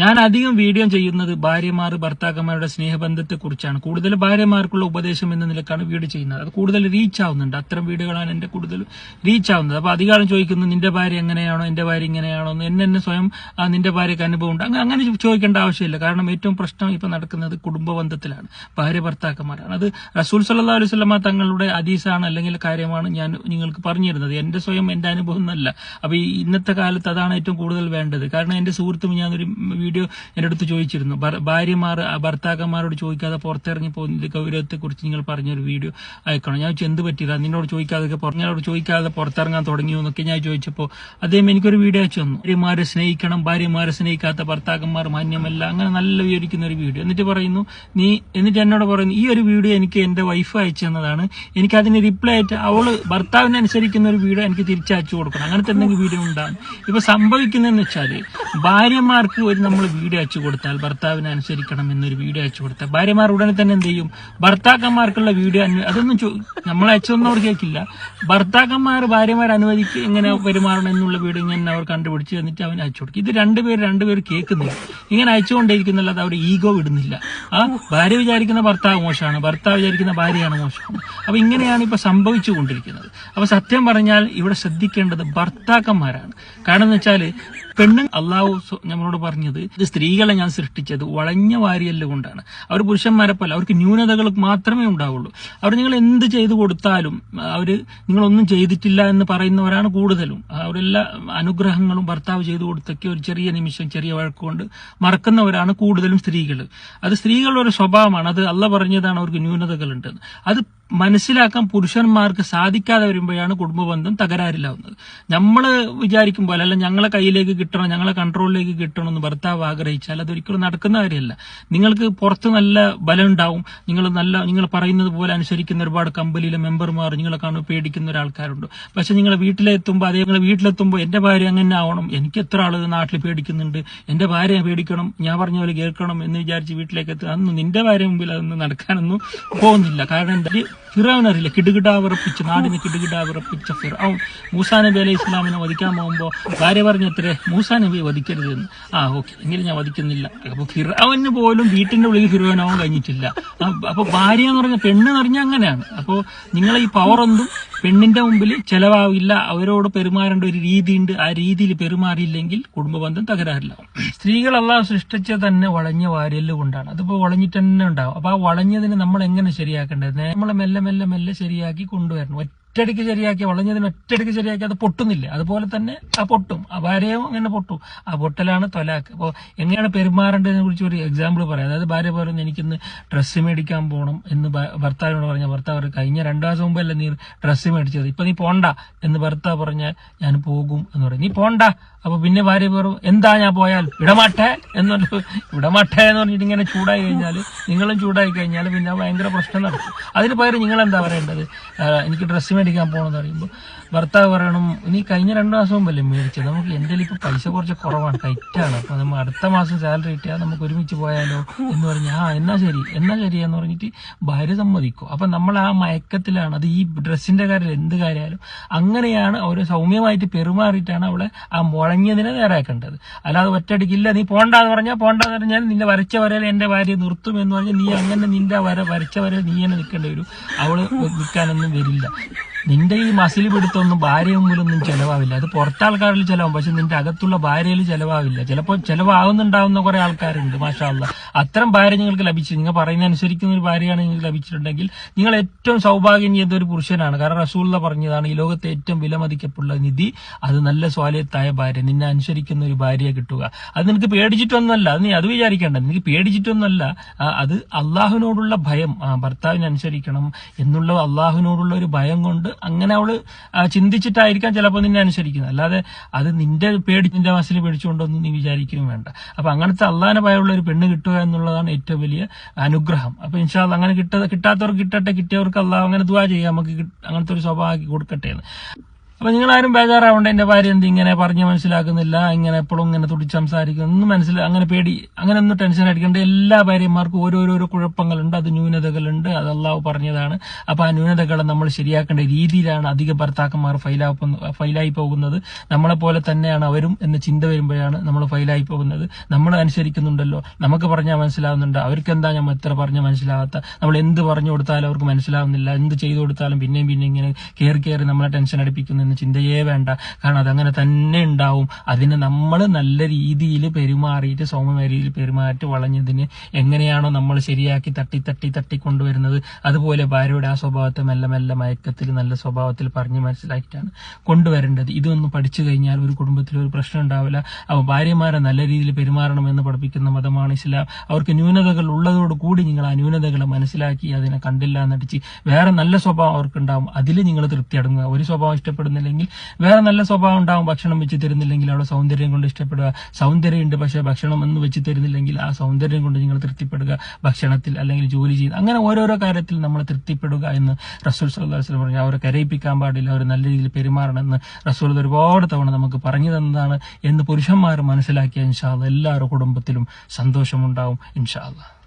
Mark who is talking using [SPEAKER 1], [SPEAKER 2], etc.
[SPEAKER 1] ഞാൻ അധികം വീഡിയോ ചെയ്യുന്നത് ഭാര്യമാർ ഭർത്താക്കന്മാരുടെ സ്നേഹബന്ധത്തെ കുറിച്ചാണ് കൂടുതൽ ഭാര്യമാർക്കുള്ള ഉപദേശം എന്ന നിലക്കാണ് വീഡിയോ ചെയ്യുന്നത്. അത് കൂടുതൽ റീച്ച് ആവുന്നുണ്ട്. അത്തരം വീഡിയോകളാണ് എന്റെ കൂടുതൽ റീച്ച് ആവുന്നത്. അപ്പൊ അധികം ചോദിക്കുന്നു നിന്റെ ഭാര്യ എങ്ങനെയാണോ? എന്റെ ഭാര്യ ഇങ്ങനെയാണോ? എന്ന് എന്നെ സ്വയം നിന്റെ ഭാര്യക്ക് അനുഭവം ഉണ്ട് അങ്ങനെ ചോദിക്കേണ്ട ആവശ്യമില്ല. കാരണം ഏറ്റവും പ്രശ്നം ഇപ്പൊ നടക്കുന്നത് കുടുംബ ബന്ധത്തിലാണ്. ഭാര്യ ഭർത്താക്കന്മാരാണ്. അത് റസൂൽ സല്ലാ അലൈഹി സ്വലമ തങ്ങളുടെ അതീസാണ് അല്ലെങ്കിൽ കാര്യമാണ് ഞാൻ നിങ്ങൾക്ക് പറഞ്ഞിരുന്നത്. എന്റെ സ്വയം എന്റെ അനുഭവം എന്നല്ല. അപ്പൊ ഈ ഇന്നത്തെ കാലത്ത് അതാണ് ഏറ്റവും കൂടുതൽ വേണ്ടത്. കാരണം എന്റെ സുഹൃത്തും ഞാനൊരു വീഡിയോ എന്റെ അടുത്ത് ചോദിച്ചിരുന്നു. ഭാര്യമാർ ഭർത്താക്കന്മാരോട് ചോദിക്കാതെ പുറത്തിറങ്ങി പോകുന്ന ഗൗരവത്തെ കുറിച്ച് നിങ്ങൾ പറഞ്ഞൊരു വീഡിയോ അയക്കണം? ഞാൻ എന്ത് പറ്റിയില്ല നിന്നോട് ചോദിക്കാതെ പറഞ്ഞോട് ചോദിക്കാതെ പുറത്തിറങ്ങാൻ തുടങ്ങിയോ എന്നൊക്കെ ഞാൻ ചോദിച്ചപ്പോൾ അദ്ദേഹം എനിക്കൊരു വീഡിയോ അയച്ചു തന്നു. ഭാര്യമാരെ സ്നേഹിക്കണം ഭാര്യമാരെ സ്നേഹിക്കാത്ത ഭർത്താക്കന്മാർ മാന്യമല്ല. അങ്ങനെ നല്ല വിവരിക്കുന്ന ഒരു വീഡിയോ. എന്നിട്ട് പറയുന്നു നീ എന്നിട്ട് എന്നോട് പറയുന്നു ഈ ഒരു വീഡിയോ എനിക്ക് എന്റെ വൈഫ് അയച്ചു തന്നതാണ്. എനിക്ക് അതിന് റിപ്ലൈ ആയിട്ട് അവൾ ഭർത്താവിനെ അനുസരിക്കുന്ന ഒരു വീഡിയോ എനിക്ക് തിരിച്ചയച്ചു കൊടുക്കണം. അങ്ങനത്തെ എന്തെങ്കിലും വീഡിയോ ഉണ്ടാകും. ഇപ്പൊ സംഭവിക്കുന്നതെന്ന് വെച്ചാൽ ഭാര്യമാർക്ക് ഒരു നമ്മൾ വീഡിയോ അയച്ചു കൊടുത്താൽ ഭർത്താവിനെ അനുസരിക്കണം എന്നൊരു വീഡിയോ അയച്ചു കൊടുത്താൽ ഭാര്യമാർ ഉടനെ തന്നെ എന്ത് ചെയ്യും? ഭർത്താക്കന്മാർക്കുള്ള വീഡിയോ അതൊന്നും നമ്മൾ അയച്ചൊന്നും അവർ കേൾക്കില്ല. ഭർത്താക്കന്മാർ ഭാര്യമാർ അനുവദിക്ക് എങ്ങനെ പെരുമാറണം എന്നുള്ള വീഡിയോ ഇങ്ങനെ അവർ കണ്ടുപിടിച്ച് എന്നിട്ട് അവൻ അയച്ചു കൊടുക്കും. ഇത് രണ്ടുപേർ രണ്ടുപേർ കേൾക്കുന്നില്ല. ഇങ്ങനെ അയച്ചുകൊണ്ടേയിരിക്കുന്നില്ലാതെ അവർ ഈഗോ വിടുന്നില്ല. ആ ഭാര്യ വിചാരിക്കുന്ന ഭർത്താവ് മോശമാണ്. ഭർത്താവ് വിചാരിക്കുന്ന ഭാര്യയാണ് മോശമാണ് അപ്പൊ ഇങ്ങനെയാണ് ഇപ്പൊ സംഭവിച്ചു കൊണ്ടിരിക്കുന്നത് അപ്പൊ സത്യം പറഞ്ഞാൽ ഇവിടെ ശ്രദ്ധിക്കേണ്ടത് ഭർത്താക്കന്മാരാണ്. കാരണം എന്ന് വെച്ചാൽ പെണ്ണ് അള്ളാഹു നമ്മളോട് പറഞ്ഞത് സ്ത്രീകളെ ഞാൻ സൃഷ്ടിച്ചത് വളഞ്ഞ വാരിയല്ല കൊണ്ടാണ്. അവർ പുരുഷന്മാരെ പോലെ അവർക്ക് ന്യൂനതകൾ മാത്രമേ ഉണ്ടാവുള്ളൂ. അവർ നിങ്ങൾ എന്ത് ചെയ്തു കൊടുത്താലും അവർ നിങ്ങളൊന്നും ചെയ്തിട്ടില്ല എന്ന് പറയുന്നവരാണ് കൂടുതലും. അവരെല്ലാ അനുഗ്രഹങ്ങളും ഭർത്താവ് ചെയ്തു കൊടുത്തൊക്കെ ഒരു ചെറിയ നിമിഷം ചെറിയ വഴക്കുകൊണ്ട് മറക്കുന്നവരാണ് കൂടുതലും സ്ത്രീകൾ അത് സ്ത്രീകളുടെ ഒരു സ്വഭാവമാണ്. അത് അല്ല പറഞ്ഞതാണ് അവർക്ക് ന്യൂനതകൾ ഉണ്ടെന്ന് അത് മനസ്സിലാക്കാൻ പുരുഷന്മാർക്ക് സാധിക്കാതെ വരുമ്പോഴാണ് കുടുംബബന്ധം തകരാറിലാവുന്നത്. നമ്മൾ വിചാരിക്കും പോലെ അല്ല ഞങ്ങളെ കയ്യിലേക്ക് കിട്ടണം ഞങ്ങളെ കൺട്രോളിലേക്ക് കിട്ടണം എന്ന് ഭർത്താവ് ആഗ്രഹിച്ചാൽ അതൊരിക്കലും നടക്കുന്ന കാര്യമല്ല. നിങ്ങൾക്ക് പുറത്ത് നല്ല ബലം ഉണ്ടാവും നിങ്ങൾ നല്ല നിങ്ങൾ പറയുന്നത് പോലെ അനുസരിക്കുന്ന ഒരുപാട് കമ്പനിയിലെ മെമ്പർമാർ നിങ്ങളെ കാണുമ്പോൾ പേടിക്കുന്ന ഒരാൾക്കാരുണ്ട്. പക്ഷെ നിങ്ങൾ വീട്ടിലെത്തുമ്പോൾ അതേ നിങ്ങൾ വീട്ടിലെത്തുമ്പോൾ എന്റെ ഭാര്യ അങ്ങനെ ആവണം. എനിക്ക് എത്ര ആൾ നാട്ടിൽ പേടിക്കുന്നുണ്ട്. എന്റെ ഭാര്യ പേടിക്കണം ഞാൻ പറഞ്ഞ പോലെ കേൾക്കണം എന്ന് വിചാരിച്ച് വീട്ടിലേക്ക് എത്തുക. അന്ന് നിന്റെ ഭാര്യ മുമ്പിൽ അതൊന്നും നടക്കാനൊന്നും പോകുന്നില്ല. കാരണം എന്താ ഫിറാവൻ അറിയില്ല കിടുകിടാ വിറപ്പിച്ച് നാടിനെ കിടുകിടാ വിറപ്പിച്ച ഫിറാവൻ മൂസാ നബി അലൈഹി ഇസ്ലാമിനെ വധിക്കാൻ പോകുമ്പോൾ ഭാര്യ പറഞ്ഞത്രേ മൂസാ നബി വധിക്കരുത് എന്ന് ആ ഓക്കെ എങ്കിലും ഞാൻ വധിക്കുന്നില്ല. അപ്പൊ ഫിറാവന് പോലും വീട്ടിന്റെ ഉള്ളിൽ ഫിറോനാവും കഴിഞ്ഞിട്ടില്ല. ആ, അപ്പൊ ഭാര്യ എന്ന് പറഞ്ഞ പെണ്ണ് എന്ന് അങ്ങനെയാണ്. അപ്പോ നിങ്ങളെ ഈ പവർ ഒന്നും പെണ്ണിന്റെ മുമ്പിൽ ചെലവാകില്ല അവരോട് പെരുമാറേണ്ട ഒരു രീതിയുണ്ട്. ആ രീതിയിൽ പെരുമാറിയില്ലെങ്കിൽ കുടുംബബന്ധം തകരാറിലാവും സ്ത്രീകൾ അള്ളാഹ് സൃഷ്ടിച്ച തന്നെ വളഞ്ഞ വാര്യൽ കൊണ്ടാണ്. അതിപ്പോ വളഞ്ഞിട്ട് തന്നെ ഉണ്ടാവും. അപ്പൊ ആ വളഞ്ഞതിന് നമ്മൾ എങ്ങനെ ശരിയാക്കേണ്ടത്? നമ്മളെ മെല്ലെ മെല്ലെ മെല്ലെ ശരിയാക്കി കൊണ്ടുവരണം. ഒറ്റയടിക്ക് ശരിയാക്കി വളഞ്ഞതിന് ഒറ്റയടിക്ക് ശരിയാക്കി അത് പൊട്ടുന്നില്ല. അതുപോലെ തന്നെ ആ പൊട്ടും. ആ ഭാര്യയും അങ്ങനെ പൊട്ടും. ആ പൊട്ടലാണ് തൊലാക്ക് അപ്പോൾ എങ്ങനെയാണ് പെരുമാറേണ്ടതിനെ കുറിച്ച് ഒരു എക്സാമ്പിൾ പറയാം. അതായത് ഭാര്യ പറയുന്നത് എനിക്കിന്ന് ഡ്രസ്സ് മേടിക്കാൻ പോകണം എന്ന് ഭർത്താവിനോട് പറഞ്ഞ ഭർത്താവ് കഴിഞ്ഞ രണ്ടു മാസം മുമ്പല്ല നീ ഡ്രസ്സ് മേടിച്ചത്? ഇപ്പൊ നീ പോണ്ട എന്ന് ഭർത്താവ് പറഞ്ഞാൽ ഞാൻ പോകും എന്ന് പറയും. നീ പോണ്ട. അപ്പൊ പിന്നെ ഭാര്യ പറയും എന്താ ഞാൻ പോയാൽ? ഇടമാട്ടെ എന്ന് പറഞ്ഞു ഇടമാട്ടെ എന്ന് പറഞ്ഞിട്ട് ഇങ്ങനെ ചൂടായി കഴിഞ്ഞാൽ നിങ്ങളും ചൂടായി കഴിഞ്ഞാൽ പിന്നെ ഭയങ്കര പ്രശ്നം നടക്കും. അതിന് പകരം നിങ്ങൾ എന്താ പറയേണ്ടത് എനിക്ക് ഡ്രസ്സ് മേടിക്കാൻ പോകണമെന്ന് പറയുമ്പോൾ ഭർത്താവ് പറയണം ഇനി കഴിഞ്ഞ രണ്ട് മാസം മുമ്പല്ലേ മേടിച്ചത്? നമുക്ക് എന്തെങ്കിലും ഇപ്പൊ പൈസ കുറച്ച് കുറവാണ് ടൈറ്റാണ് അപ്പൊ നമ്മൾ അടുത്ത മാസം സാലറി കിട്ടിയാൽ നമുക്ക് ഒരുമിച്ച് പോയാലോ? എന്ന് പറഞ്ഞ് ആ എന്നാ ശരി എന്നാ ശരി എന്ന് പറഞ്ഞിട്ട് ഭാര്യ സമ്മതിക്കും. അപ്പൊ നമ്മൾ ആ മയക്കത്തിലാണ് അത് ഈ ഡ്രസ്സിന്റെ കാര്യം എന്ത് കാര്യമായാലും അങ്ങനെയാണ് അവർ സൗമ്യമായിട്ട് പെരുമാറിയിട്ടാണ് അവളെ ആ മുഴങ്ങിയതിനെ നേരാക്കേണ്ടത് അല്ലാതെ ഒറ്റയടിക്കില്ല നീ പോണ്ടാന്ന് പറഞ്ഞാൽ പോണ്ടാന്ന് പറഞ്ഞാൽ നിന്റെ വരച്ച വരയിൽ എന്റെ ഭാര്യ നിർത്തും എന്ന് പറഞ്ഞാൽ നീ അങ്ങനെ നിന്റെ വര വരച്ച വരയിൽ നീ തന്നെ നിൽക്കേണ്ടി വരും. അവൾ നിൽക്കാനൊന്നും വരില്ല. നിന്റെ ഈ മസിൽ പിടുത്തൊന്നും ഭാര്യ മുമ്പിലൊന്നും ചെലവാവില്ല. അത് പുറത്താൾക്കാരിൽ ചെലവാകും. പക്ഷെ നിന്റെ അകത്തുള്ള ഭാര്യയിൽ ചെലവാവില്ല. ചിലപ്പോൾ ചെലവാകുന്നുണ്ടാവുന്ന കുറെ ആൾക്കാരുണ്ട് മാഷാല്ല അത്തരം ഭാര്യ നിങ്ങൾക്ക് ലഭിച്ചു. നിങ്ങൾ പറയുന്ന അനുസരിക്കുന്ന ഒരു ഭാര്യയാണ് നിങ്ങൾക്ക് ലഭിച്ചിട്ടുണ്ടെങ്കിൽ നിങ്ങൾ ഏറ്റവും സൗഭാഗ്യം ചെയ്ത ഒരു പുരുഷനാണ്. കാരണം റസൂള്ള പറഞ്ഞതാണ് ഈ ലോകത്തെ ഏറ്റവും വിലമതിക്കപ്പെടുന്ന നിധി അത് നല്ല സ്വാലയത്തായ ഭാര്യ. നിന്നെ അനുസരിക്കുന്ന ഒരു ഭാര്യയെ കിട്ടുക. അത് നിനക്ക് പേടിച്ചിട്ടൊന്നുമല്ല. അത് നീ അത് വിചാരിക്കേണ്ട. നിനക്ക് പേടിച്ചിട്ടൊന്നുമല്ല. അത് അള്ളാഹുവിനോടുള്ള ഭയം ഭർത്താവിനെ അനുസരിക്കണം എന്നുള്ള അള്ളാഹുവിനോടുള്ള ഒരു ഭയം കൊണ്ട് അങ്ങനെ അവൾ ചിന്തിച്ചിട്ടായിരിക്കാം ചിലപ്പോൾ നിന്നെ അനുസരിക്കുന്നത്. അല്ലാതെ അത് നിന്റെ പേടി നിന്റെ മനസ്സിൽ പേടിച്ചുകൊണ്ടൊന്നും നീ വിചാരിക്കുകയും വേണ്ട. അപ്പൊ അങ്ങനത്തെ അള്ളാഹിനെ ഭയമുള്ള ഒരു പെണ്ണ് കിട്ടുക എന്നുള്ളതാണ് ഏറ്റവും വലിയ അനുഗ്രഹം. അപ്പൊ ഇൻഷാ അങ്ങനെ കിട്ട കിട്ടാത്തവർക്ക് കിട്ടട്ടെ കിട്ടിയവർക്ക് അള്ളാഹ് അങ്ങനെ ദുവാ ചെയ്യാം നമുക്ക് അങ്ങനത്തെ ഒരു സ്വഭാവമാക്കി കൊടുക്കട്ടെ എന്ന്. അപ്പൊ നിങ്ങൾ ആരും ബേജാറാവണ്ട. എന്റെ ഭാര്യ എന്ത് ഇങ്ങനെ പറഞ്ഞ് മനസ്സിലാക്കുന്നില്ല ഇങ്ങനെ എപ്പോഴും ഇങ്ങനെ തുടിച്ച് സംസാരിക്കുന്നു. ഒന്നും മനസ്സിലാ അങ്ങനെ പേടി അങ്ങനെ ഒന്നും ടെൻഷൻ അടിക്കേണ്ട. എല്ലാ ഭാര്യമാർക്കും ഓരോരോരോ കുഴപ്പങ്ങളുണ്ട്. അത് ന്യൂനതകളുണ്ട്. അത് പറഞ്ഞതാണ്. അപ്പൊ ആ ന്യൂനതകളെ നമ്മൾ ശരിയാക്കേണ്ട രീതിയിലാണ് അധിക ഭർത്താക്കന്മാർ ഫൈലാ ഫൈലായി പോകുന്നത്. നമ്മളെ പോലെ തന്നെയാണ് അവരും എന്ന ചിന്ത വരുമ്പോഴാണ് നമ്മൾ ഫൈലായി പോകുന്നത്. നമ്മൾ അനുസരിക്കുന്നുണ്ടല്ലോ. നമുക്ക് പറഞ്ഞാൽ മനസ്സിലാവുന്നുണ്ട്. അവർക്ക് എന്താ നമ്മൾ എത്ര പറഞ്ഞാൽ മനസ്സിലാവാത്ത? നമ്മൾ എന്ത് പറഞ്ഞു കൊടുത്താലും അവർക്ക് മനസ്സിലാവുന്നില്ല. എന്ത് ചെയ്തു കൊടുത്താലും പിന്നെയും പിന്നെ ഇങ്ങനെ കയറി കയറി നമ്മളെ ടെൻഷൻ അടിപ്പിക്കുന്നു എന്ന ചിന്തയേ വേണ്ട. കാരണം അതങ്ങനെ തന്നെ ഉണ്ടാവും. അതിന് നമ്മൾ നല്ല രീതിയിൽ പെരുമാറിയിട്ട് സൗമ്യരീതിയിൽ പെരുമാറ്റി വളഞ്ഞതിന് എങ്ങനെയാണോ നമ്മൾ ശരിയാക്കി തട്ടി തട്ടി തട്ടി കൊണ്ടുവരുന്നത് അതുപോലെ ഭാര്യയുടെ ആ സ്വഭാവത്തെ മെല്ലെ മെല്ലെ മയക്കത്തിൽ നല്ല സ്വഭാവത്തിൽ പറഞ്ഞ് മനസ്സിലാക്കിയിട്ടാണ് കൊണ്ടുവരേണ്ടത്. ഇതൊന്ന് പഠിച്ചു കഴിഞ്ഞാൽ ഒരു കുടുംബത്തിൽ ഒരു പ്രശ്നം ഉണ്ടാവില്ല. അപ്പോൾ ഭാര്യമാരെ നല്ല രീതിയിൽ പെരുമാറണമെന്ന് പഠിപ്പിക്കുന്ന മതമാണ് ഇസ്ലാം. അവർക്ക് ന്യൂനതകൾ ഉള്ളതോട് കൂടി നിങ്ങൾ ആ ന്യൂനതകളെ മനസ്സിലാക്കി അതിനെ കണ്ടില്ല എന്നടിച്ച് വേറെ നല്ല സ്വഭാവം അവർക്കുണ്ടാവും. അതിൽ നിങ്ങൾ തൃപ്തി അടങ്ങുക. ഒരു സ്വഭാവം ഇഷ്ടപ്പെടുന്നില്ലെങ്കിൽ വേറെ നല്ല സ്വഭാവം ഉണ്ടാവും ഭക്ഷണം വെച്ച് തരുന്നില്ലെങ്കിൽ അവിടെ സൗന്ദര്യം കൊണ്ട് ഇഷ്ടപ്പെടുക. സൗന്ദര്യം ഉണ്ട് പക്ഷേ ഭക്ഷണം ഒന്നും വെച്ച് തരുന്നില്ലെങ്കിൽ ആ സൗന്ദര്യം കൊണ്ട് നിങ്ങൾ തൃപ്തിപ്പെടുക. ഭക്ഷണത്തിൽ അല്ലെങ്കിൽ ജോലി ചെയ്യുന്ന അങ്ങനെ ഓരോരോ കാര്യത്തിൽ നമ്മൾ തൃപ്തിപ്പെടുക എന്ന് റസൂൽ വസല്ലം പറഞ്ഞു. അവരെ കരയിപ്പിക്കാൻ പാടില്ല അവർ നല്ല രീതിയിൽ പെരുമാറണമെന്ന് റസൂൽ ഒരുപാട് തവണ നമുക്ക് പറഞ്ഞു തന്നതാണ് എന്ന് പുരുഷന്മാർ മനസ്സിലാക്കിയ ഇൻഷാല്ല എല്ലാവരുടെ കുടുംബത്തിലും സന്തോഷമുണ്ടാവും ഇൻഷാല്ല